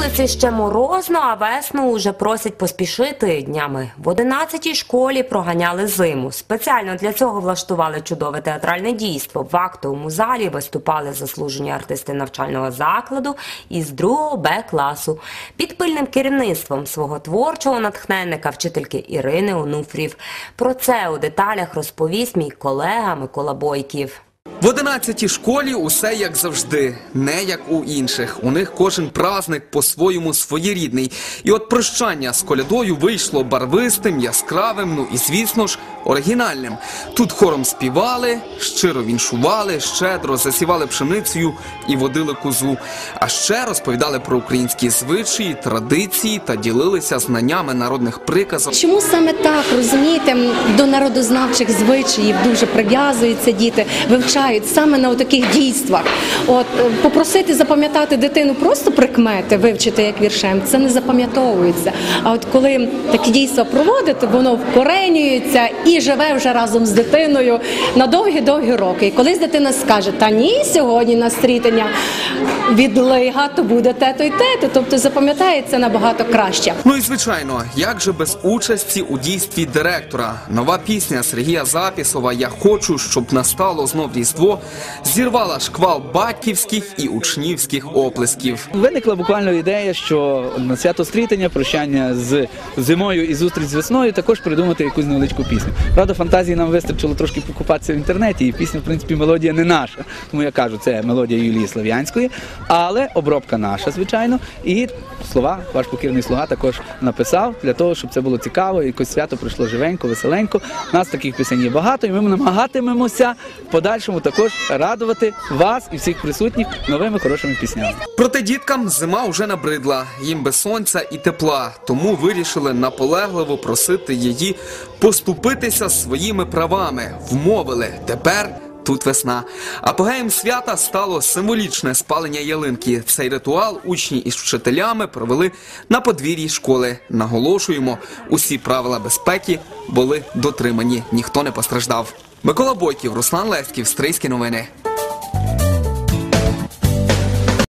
вулиці ще морозно, а весну уже просять поспішити днями. В 11-й школі проганяли зиму. Спеціально для цього влаштували чудове театральне дійство. В актовому залі виступали заслужені артисти навчального закладу із 2 Б класу під пильним керівництвом свого творчого натхненника, вчительки Ірини Онуфрів. Про це у деталях розповість мій колега Микола Бойків. В 11-й школі усе як завжди, не як у інших. У них кожен праздник по-своєму своєрідний. І от прощання з колядою вийшло барвистим, яскравим, ну і звісно ж оригінальним. Тут хором співали, щиро віншували, щедро засівали пшеницею і водили козу. А ще розповідали про українські звичаї, традиції та ділилися знаннями народних приказок. Чому саме так розумієте, до народознавчих звичаїв дуже прив'язуються діти, вивчають саме на таких дійствах. От е, попросити запам'ятати дитину просто прикмети, вивчити як віршем, це не запам'ятовується. А от коли такі дійства проводити, воно вкоренюється і живе вже разом з дитиною на довгі-довгі роки. І колись дитина скаже: Та ні, сьогодні на стрітення відлига, то буде те-то й те-то. Тобто запам'ятається набагато краще. Ну і звичайно, як же без участі у дійстві директора? Нова пісня Сергія Запісова Я хочу, щоб настало знов різдво зірвала шквал батьківських і учнівських оплесків. Виникла буквально ідея, що на свято стрітення, прощання з зимою і зустріч з весною також придумати якусь невеличку пісню. Правда, фантазії нам вистачило трошки покупатися в інтернеті, і пісня, в принципі, мелодія не наша. Тому я кажу, це мелодія Юлії Слов'янської, але обробка наша, звичайно. І слова, ваш покірний слуга також написав для того, щоб це було цікаво, якось свято пройшло живенько, веселенько. Нас таких пісень є багато, і ми намагатимемося в подальшому також радувати вас і всіх присутніх новими хорошими піснями. Проте діткам зима вже набридла, їм без сонця і тепла, тому вирішили наполегливо просити її поступитися своїми правами. Вмовили тепер. Тут весна. Апогеєм свята стало символічне спалення ялинки. Цей ритуал учні із вчителями провели на подвір'ї школи. Наголошуємо, усі правила безпеки були дотримані, ніхто не постраждав. Микола Бойків, Руслан Леськів, Стрийські новини.